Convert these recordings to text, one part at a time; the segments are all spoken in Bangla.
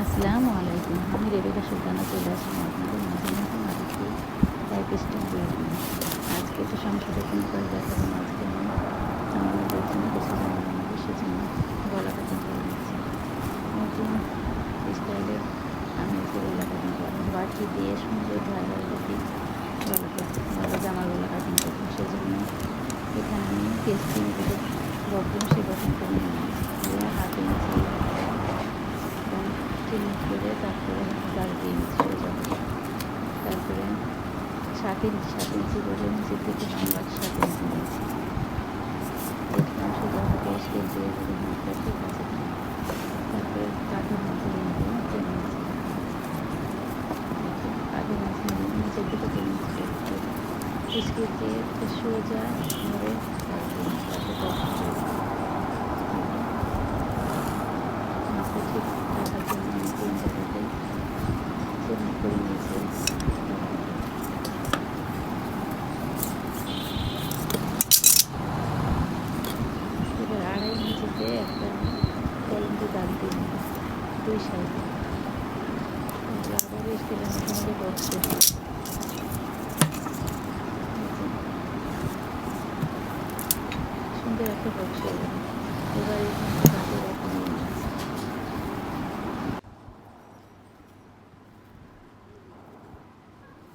আসসালামু আলাইকুম। আমি রেবেকা সুলতানা চলে আসলাম আপনাদের মাঝে নতুন আরেকটি লাইফ স্টাইল ব্লগ আজকে তো সংসদে কোন কাজ দেখাবো আজকে আমি আমাদের জন্য কিছু জানাব আমাদের সেজন্য গলা কাটিং করে নিচ্ছি। নতুন স্টাইলে আমি একটু গলা কাটিং করব বাটি দিয়ে সুন্দর ধারা রেখে গলা গলা জামা গলা কাটিং করব সেজন্য এখানে আমি পেস্টিং করে বকরুম সে ইঞ্চি সাত ইঞ্চি করে নিচের দিকে লম্বা সাত ইঞ্চি নিয়েছি দেখলাম শুধু আমাকে স্কেল দিয়ে বলে হাতটা ঠিক আছে। তারপরে কাঁধের মাঝে নিয়ে মাঝে নিয়ে নিচের দিয়ে সোজা ধরে দাগ দিয়ে নিচ্ছি তারপরে বক্স করে দিচ্ছি। মাছটা ঠিক রাখার জন্য আমি তিন জায়গাতে চিহ্ন করে নিয়েছি এবার আড়াই ইঞ্চিতে একটা কলম দিয়ে দাগ দিয়ে নেব বক্স এবার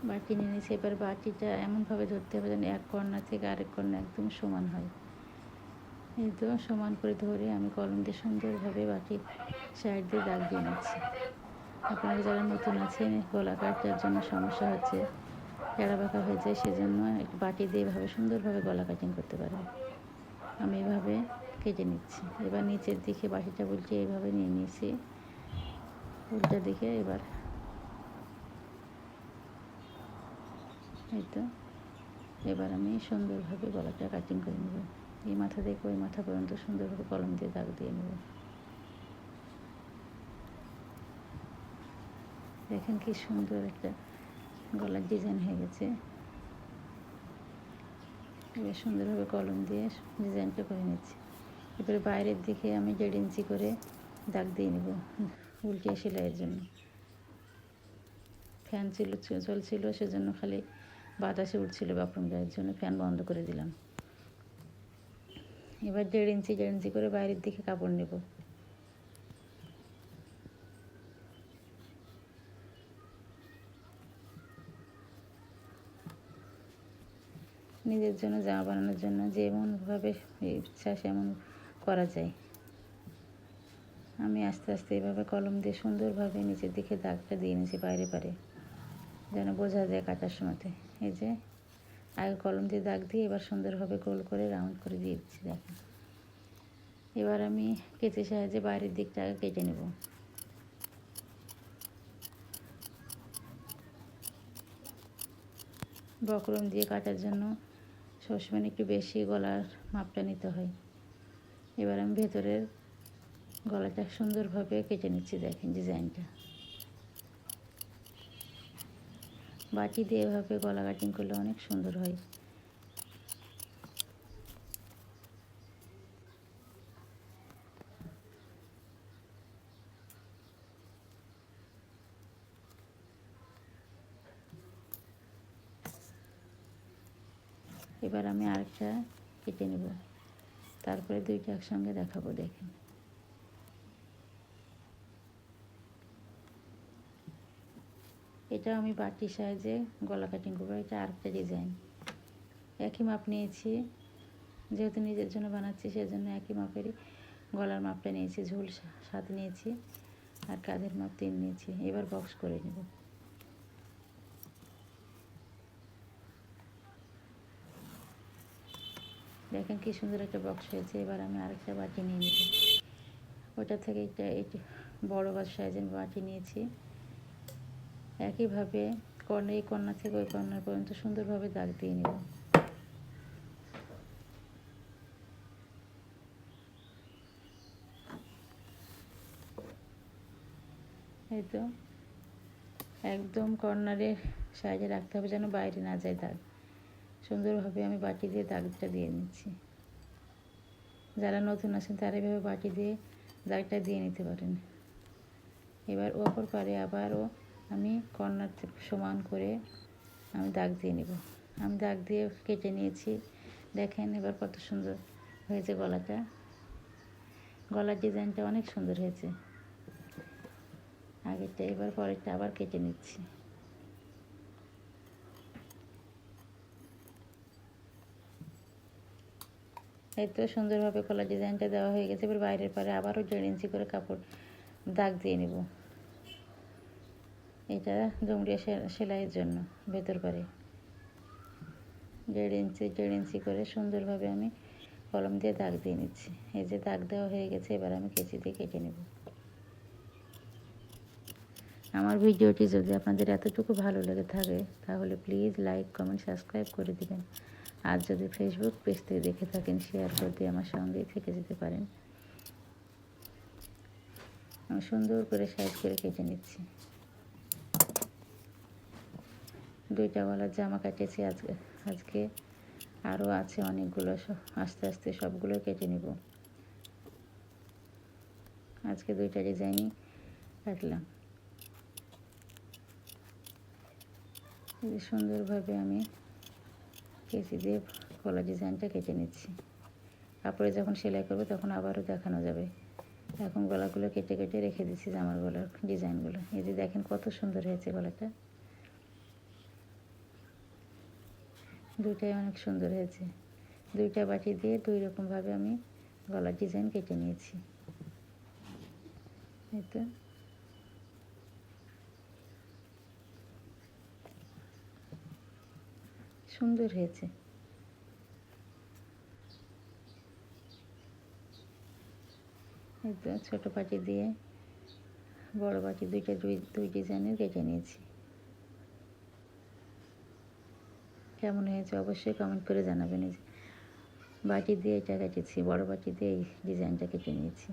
বাটি নিয়ে নিয়েছি। এবার বাটিটা এমনভাবে ধরতে হবে যেন এক কর্নার থেকে আরেক কর্নার একদম সমান হয়। এই তো সমান করে ধরে আমি কলম দিয়ে সুন্দরভাবে বাটির সাইড দিয়ে দাগ দিয়ে নিচ্ছি। আপনারা যারা নতুন আছেন গলা কাটার জন্য সমস্যা হচ্ছে এড়া বাঁকা হয়ে যায়, সেজন্য বাটি দিয়ে এভাবে সুন্দরভাবে গলা কাটিং করতে পারেন আমি এভাবে কেটে নিচ্ছি। এবার নিচের দিকে বাটিটা বলছি এইভাবে নিয়ে নিয়েছি। উল্টা দিকে এবার এই তো, এবার আমি সুন্দরভাবে গলাটা কাটিং করে নেব। এই মাথা থেকে ওই মাথা পর্যন্ত সুন্দরভাবে কলম দিয়ে দাগ দিয়ে নেব। দেখেন কি সুন্দর একটা গলার ডিজাইন হয়ে গেছে। এবার সুন্দরভাবে কলম দিয়ে ডিজাইনটা করে নিচ্ছি। এবারে বাইরের দিকে আমি দেড় ইঞ্চি করে দাগ দিয়ে নেব উল্টে সেলাইয়ের জন্য। ফ্যান ছিল, চলছিল, সেজন্য খালি বাতাসে উঠছিল বাথরুম গায়ের জন্য ফ্যান বন্ধ করে দিলাম। এবার দেড় ইঞ্চি দেড় ইঞ্চি করে বাইরের দিকে কাপড় নেব। নিজের জন্য, জামা বানানোর জন্য যেমনভাবে ইচ্ছা সেমন করা যায়। আমি আস্তে আস্তে এভাবে কলম দিয়ে সুন্দরভাবে নিচের দিকে দাগটা দিয়ে নিয়েছি বাইরে পারে যেন বোঝা যায় কাটার সময়তে। এই যে আগে কলম দিয়ে দাগ দিয়ে এবার সুন্দরভাবে গোল করে রাউন্ড করে দিয়ে দিচ্ছি দেখেন। এবার আমি কেচে সাহায্যে বাইরের দিকটা আগে কেটে নেব। বকরম দিয়ে কাটার জন্য সবসময় একটু বেশি গলার মাপটা নিতে হয়। এবার আমি ভেতরের গলাটা সুন্দরভাবে কেটে নিচ্ছি, দেখেন ডিজাইনটা। বাটি দিয়ে এভাবে গলা কাটিং করলে অনেক সুন্দর হয়। এবার আমি আরেকটা কেটে নেব। তারপরে দুইটা একসঙ্গে দেখাবো, দেখেন। এটা আমি বাটি সাইজে গলা কাটিং করব, এটা আরেকটা ডিজাইন একই মাপ নিয়েছি, যেহেতু নিজের জন্য বানাচ্ছি, সেজন্য একই মাপেরই গলার মাপটা নিয়েছি, ঝুল সাত নিয়েছি, আর কাঁধের মাপ তিন নিয়েছি। এবার বক্স করে নেব। দেখেন কি সুন্দর একটা বক্স হয়েছে, এবার আমি আরেকটা বাটি নিয়ে নেব। ওটা থেকে একটা, একটু বড় বা সাইজের বাটি নিয়েছি। একইভাবে কর্নার এই কর্নার থেকে ওই কর্নার পর্যন্ত সুন্দরভাবে দাগ দিয়ে নেব। এই তো, একদম কর্নারের সাইডে রাখতে হবে যেন বাইরে না যায় দাগ। সুন্দরভাবে আমি বাটি দিয়ে দাগটা দিয়ে নিচ্ছি। যারা নতুন আছেন, তারা এভাবে বাটি দিয়ে দাগটা দিয়ে নিতে পারেন। এবার অপর পারে আবারও আমি কর্নার সমান করে আমি দাগ দিয়ে নেব। আমি দাগ দিয়ে কেটে নিয়েছি। দেখেন এবার কত সুন্দর হয়েছে গলাটা। গলার ডিজাইনটা অনেক সুন্দর হয়েছে। আগেরটা, এবার পরেরটা আবার কেটে নিচ্ছি। এই তো সুন্দরভাবে গলার ডিজাইনটা দেওয়া হয়ে গেছে। এবার বাইরের পারে আবারও দেড় ইঞ্চি করে কাপড় দাগ দিয়ে নেব। এটা জমড়িয়া সেলাইয়ের জন্য, ভেতর পারে দেড় ইঞ্চি দেড় ইঞ্চি করে সুন্দরভাবে আমি কলম দিয়ে দাগ দিয়ে নিচ্ছি। এই যে দাগ দেওয়া হয়ে গেছে, এবার আমি কেচি দিয়ে কেটে নেব। আমার ভিডিওটি যদি আপনাদের এতটুকু ভালো লেগে থাকে, তাহলে প্লিজ লাইক, কমেন্ট, সাবস্ক্রাইব করে দিবেন। আর যদি ফেসবুক পেজ থেকে দেখে থাকেন শেয়ার করে দিয়ে আমার সঙ্গে থেকে যেতে পারেন। আমি সুন্দর করে সাইজ করে কেটে নিচ্ছি। দুইটা গলার জামা কাটেছি আজকে। আজকে আরও আছে অনেকগুলো আস্তে আস্তে সবগুলো কেটে নেব। আজকে দুইটা ডিজাইনই কাটলাম। সুন্দরভাবে আমি কেচি দিয়ে গলা ডিজাইনটা কেটে নিচ্ছি। কাপড়ে যখন সেলাই করব তখন আবারও দেখানো যাবে। এখন গলাগুলো কেটে কেটে রেখে দিচ্ছি জামার গলার ডিজাইনগুলো। এই যে দেখেন কত সুন্দর হয়েছে গলাটা। দুইটাই অনেক সুন্দর হয়েছে। দুইটা বাটি দিয়ে দুই রকমভাবে আমি গলার ডিজাইন কেটে নিয়েছি। এই সুন্দর হয়েছে। এই তো ছোটো পাটি দিয়ে বড় বাটি দুইটা দুই দুই ডিজাইনের কেটে নিয়েছি। কেমন হয়েছে অবশ্যই কমেন্ট করে জানাবেন এই বাটি দিয়ে এটা কেটেছি, বড় বাটি দিয়ে এই ডিজাইনটা কেটে নিয়েছি